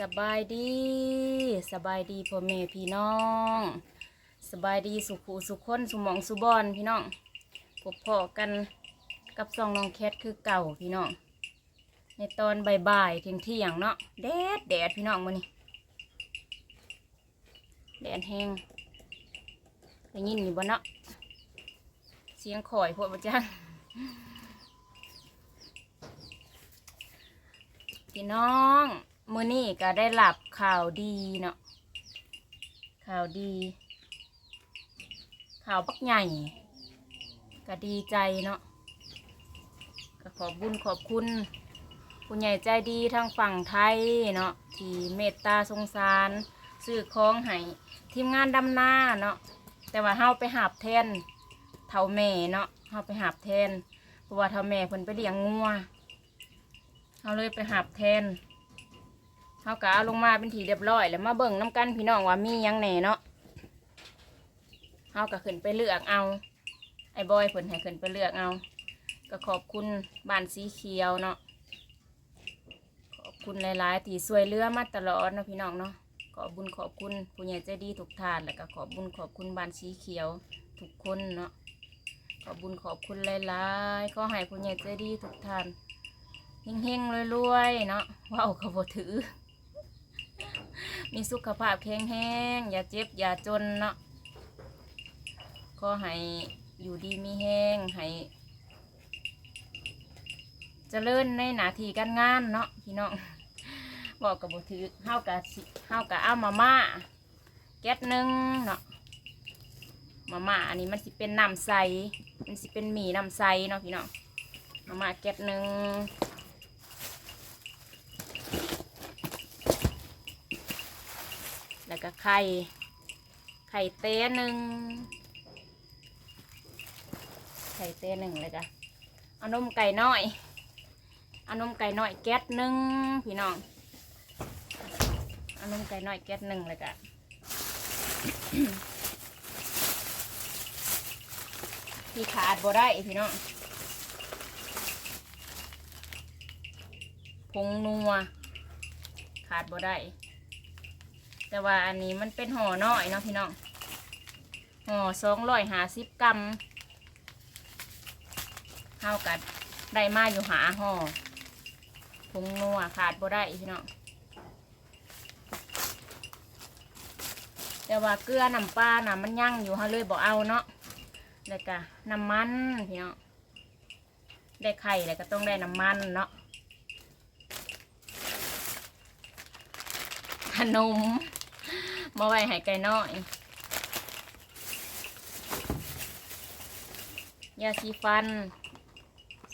สบายดี สบายดีพ่อแม่พี่น้อง สบายดีสุขูสุขคนสุหมองสุบอนพี่น้องพบพอกันกับซองน้องแคทคือเก่าพี่น้อง ในตอนบ่ายๆเที่ยงเที่ยงๆเนาะแดดแดดพี่น้องมานี่แดดแห้งได้ยินอยู่บ่เนาะเสียงข่อยพวกประจังพี่น้อง มื้อนี้ก็ได้หลับข่าวดีเนาะข่าวดี ข่าวปักใหญ่ก็ดีใจเนาะก็ขอบบุญขอบคุณผู้ใหญ่ใจดีทางฝั่งไทยเนาะที่เมตตาสงสารซื้อของให้ทีมงานดำนาเนาะแต่ว่าเฮาไปหาบแทนเท่าแม่เนาะเฮาไปหาบแทนเพราะว่าเท่าแม่เพิ่นไปเลี้ยงงัวเขาเลยไปหับแทน เขากะเอาลงมาเป็นทีเรียบร้อย แล้วมาเบิ่งน้ำกันพี่น้องว่ามีหยังแหน่เนาะเขากะขึ้นไปเลือกเอา ไอ้บอยเพิ่นให้ขึ้นไปเลือกเอา ก็ขอบคุณบ้านสีเขียวเนาะ ขอบคุณหลายๆที่ช่วยเหลือมาตลอดเนาะพี่น้องเนาะ ขอบบุญขอบคุณผู้ใหญ่ใจดีทุกท่าน แล้วก็ขอบบุญขอบคุณบ้านสีเขียวทุกคนเนาะ ขอบบุญขอบคุณหลายๆขอให้ผู้ใหญ่ใจดีทุกท่านเฮงๆรวยๆเนาะว้าวขบถือ มีสุขภาพแข็งแรงอย่าเจ็บอย่าจนเนาะก็ให้อยู่ดีมีแห้งให้เจริญในหน้าที่การงานเนาะพี่น้องบอกกับบถือเฮากะเฮากะเอามาม่าแก๊สหนึ่งเนาะมาม่าอันนี้มันสิเป็นน้ำใสมันสิเป็นหมี่น้ำใสเนาะพี่น้องมาม่าแก๊สหนึ่ง แล้วก็ไข่ ไข่เต้หนึ่ง ไข่เต้หนึ่งเลยจ้ะเอานมไก่น้อยเอานมไก่น้อยแก๊สหนึ่งพี่น้องเอานมไก่น้อยแก๊สหนึ่งเลยจ้ะที่ขาดบ่ได้พี่น้องผงนัวขาดบ่ได้ แต่ว่าอันนี้มันเป็นห่อน้อยเนาะพี่น้องห่อสองร้อยหาสิบกรัมเท่ากันได้มาอยู่หาห่อผงนัวขาดบ่ได้พี่น้องแต่ว่าเกลือน้ำปลาน่ะมันยั่งอยู่ฮะเลยบอกเอาเนาะแล้วก็น้ำมันพี่น้องได้ไข่แล้วก็ต้องได้น้ำมันเนาะขนม มาไว้ให้ไก่น้อยยาสีฟัน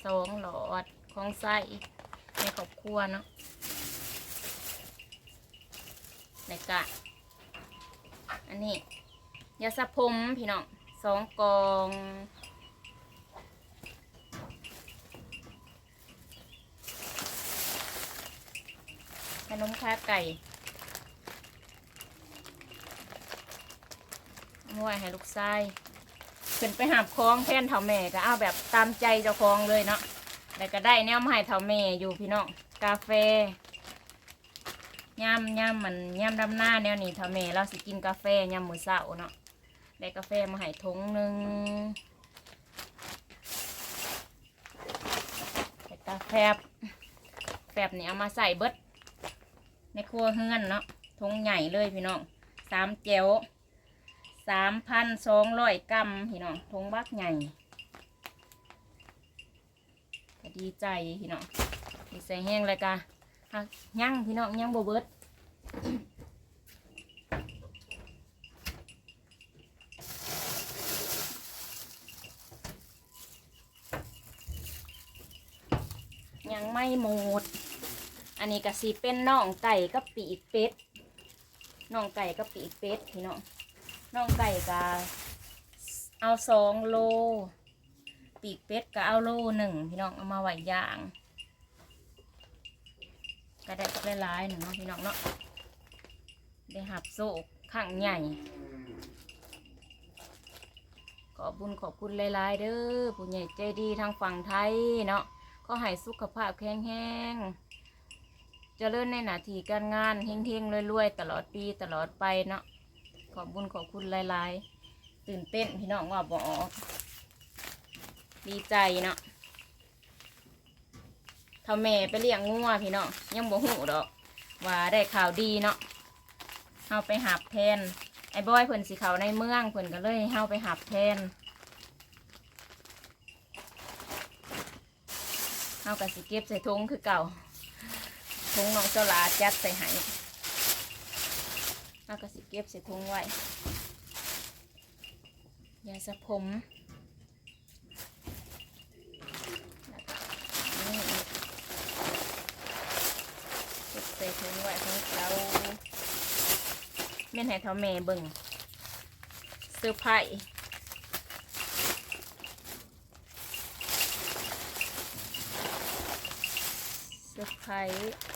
สองหลอดของไส้ในครอบครัวเนาะแล้วก็อันนี้ยาสระผมพี่น้องสองกองขนมคาไก่ เอาไว้ให้ลูกชายขึ้นไปหาบคล้องแทนเท่าแม่ก็เอาแบบตามใจเจ้าของเลยเนาะแล้วก็ได้แนวมาให้เท่าแม่อยู่พี่น้องกาแฟย่ำย่ำมันย่ำดำหน้าแนวนี้เท่าแม่เราสิกินกาแฟย่ำมือเช้าเนาะได้กาแฟมาให้ทงหนึ่งแต่กาแฟแฟบเนี่เอามาใส่เบิดในครัวเฮือนเนาะทงใหญ่เลยพี่น้องสามเจว สามพันสองร้อยกรัมพี่น้องทงบักใหญ่ก็ดีใจพี่น้องดีใจแห้งเลยกะฮักยั่งพี่น้องยั่งโบเบิดยังไม่หมด อันนี้ก็สีเป็นน่องไก่กับปีกเป็ด น่องไก่กับปีกเป็ดพี่น้อง น่องไก่ก็เอาสองโล ปีกเป็ดก็เอาโลหนึ่งพี่น้องเอามาไว้ย่างก็ได้ก็ได้หลายหนึ่งเนาะพี่น้องเนาะได้หับโซ่ข้างใหญ่ ขอบุญขอบคุณหลายๆเด้อผู้ใหญ่ใจดีทางฝั่งไทยเนาะก็ให้สุขภาพแข็งแรงจเจริญในหน้าที่การงานเฮงๆรวยๆตลอดปีตลอดไปเนาะ ขอบบุญขอบคุณหลายๆ ตื่นเต้นพี่น้องว่าบอก ดีใจเนาะเท่าแม่ไปเลี้ยงงัวพี่น้องยังบ่หูดอก ว่าได้ข่าวดีเนาะเฮาไปหับแทน ไอ้บอยเพิ่นสิเขาในเมืองเพิ่นก็เลยเฮาไปหับแทนเฮาก็สิเก็บใส่ถุงคือเก่าถุงน้องเจ้าลาจัดใส่ให้ เฮาก็สิเก็บใส่ถุงไว้ยาสระผมใส่ถุงไว้ของเราเม่นให้เท่าแม่เบิ่งเสื้อร์ไผ่เสื้อไผ่แ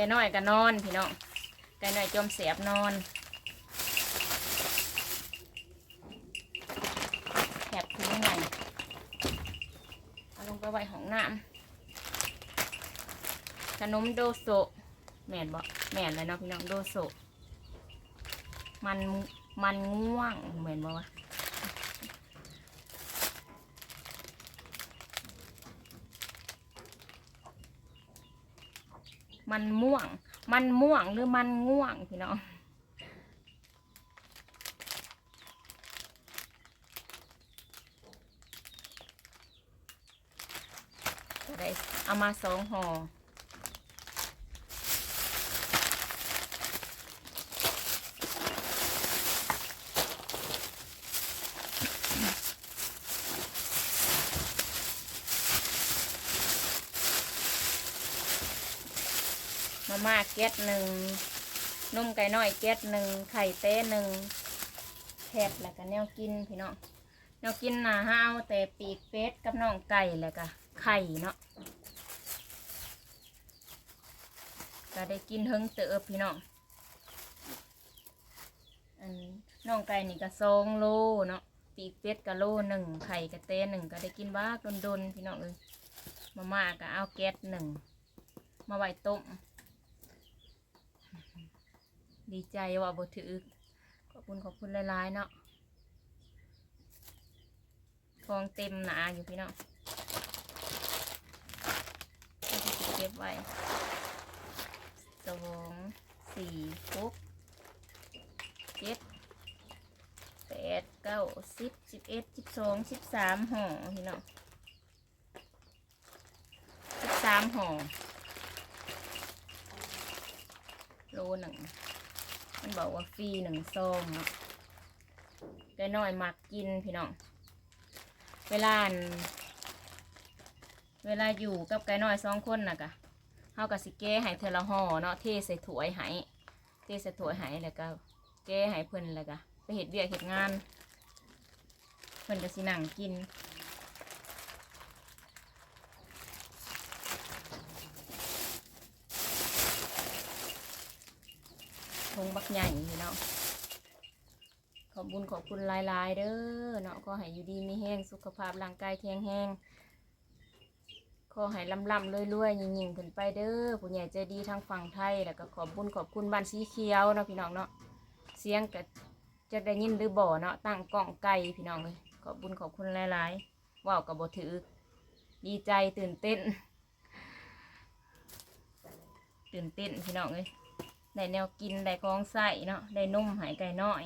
ก่น้อยก็นอนพี่น้องแกน้อยจมเสียบนอนแถบถุงใหญ่เอาลงไปไว้ห้องน้ำขนมโดโซแม่นบ่แม่นเลยเนาะพี่น้องโดโซมันมันง่วงแม่นบ่วะ มันม่วง มันม่วงหรือมันง่วงพี่น้องได้เอามาสองห่อ มาม่าแก๊สหนึ่งนุ่มไก่น้อยแก๊สหนึ่งไข่เต้หนึ่งแคบแล้วก็แนวกินพี่น้องแนวกินนะห้าวแต่ปีกเป็ดกับน้องไก่แล้วก็ไข่เนาะก็ได้กินเฮิงเติบพี่น้องอันน้องไก่นี่ก็สองโลเนาะปีกเป็ดก็โลหนึ่งไข่กระเตนหนึ่งก็ได้กินบ้ากดนๆพี่น้องเอ้ยมาม่าก็เอาแก๊สหนึ่งมาไว้ต้ม ดีใจว่าบ่ถือขอบคุณขอบคุณหลายๆเนาะทองเต็มหนาอยู่พี่น้องก็จะเก็บไว้สองสี่หกเจ็ดแปดเก้าสิบสิบเอ็ดสิบสองสิบสามห่อพี่น้องสิบสามห่อโลหนึ่ง มันบอกว่าฟรีหนึ่งซองเนาะไก่น้อยมักกินพี่น้อง เวลา เวลาอยู่กับไก่น้อยสองคนน่ะกะเฮากับสิแก้ให้เทอละห่อเนาะเทใส่ถ้วยให้เทใส่ถ้วยให้แล้วก็แก้ให้เพิ่นแล้วก็ไปเฮ็ดเวียกเฮ็ดงาน เพิ่นก็สินั่งกิน งบักใหญ่นี่เนาะขอบบุญขอบคุณหลายๆเด้อเนาะก็ให้อยู่ดีมีแห้งสุขภาพร่างกายแข็งแรงขอให้ลำลำรวยๆยิ่งๆขึ้นไปเด้อผู้ใหญ่ใจดีทางฝั่งไทยแล้วก็ขอบบุญขอบคุณบ้านสีเขียวเนาะพี่น้องเนาะเสียงก็จะได้ยินหรือบ่เนาะตั้งกล้องไกลพี่น้องเลยขอบบุญขอบคุณหลายๆว่าวกับบถือดีใจตื่นเต้น ตื่นเต้นพี่น้องเลย ได้แนวกินได้ของใส่เนาะได้นมหายไก่น้อย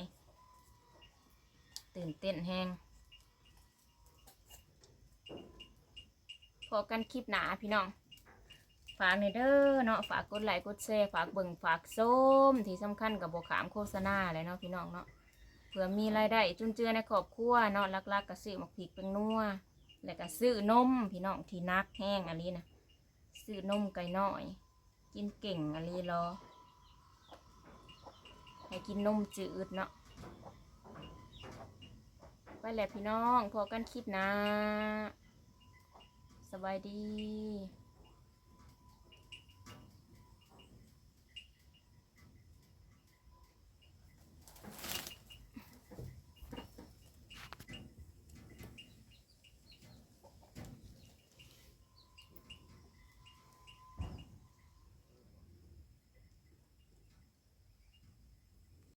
ตื่นเต้นแฮงพอกันคลิปหนาพี่น้อง ฝากในเด้อเนาะฝากกดไลค์กดแชร์ฝากเบิ่งฝากส้มที่สำคัญกับบขามโฆษณาเลยเนาะพี่น้องเนาะเผื่อมีรายได้จุนเจือในครอบครัวเนาะลักๆก็ซื้อหมักผิกเป็นนัวแล้วก็ซื้อนมพี่น้องที่นักแห้งอันนี้นะซื้อนมไก่น้อย กินเก่งอันนี้รอ ให้กินนมจืดเนาะไปแหละพี่น้องพอกันคลิปนะ สบายดี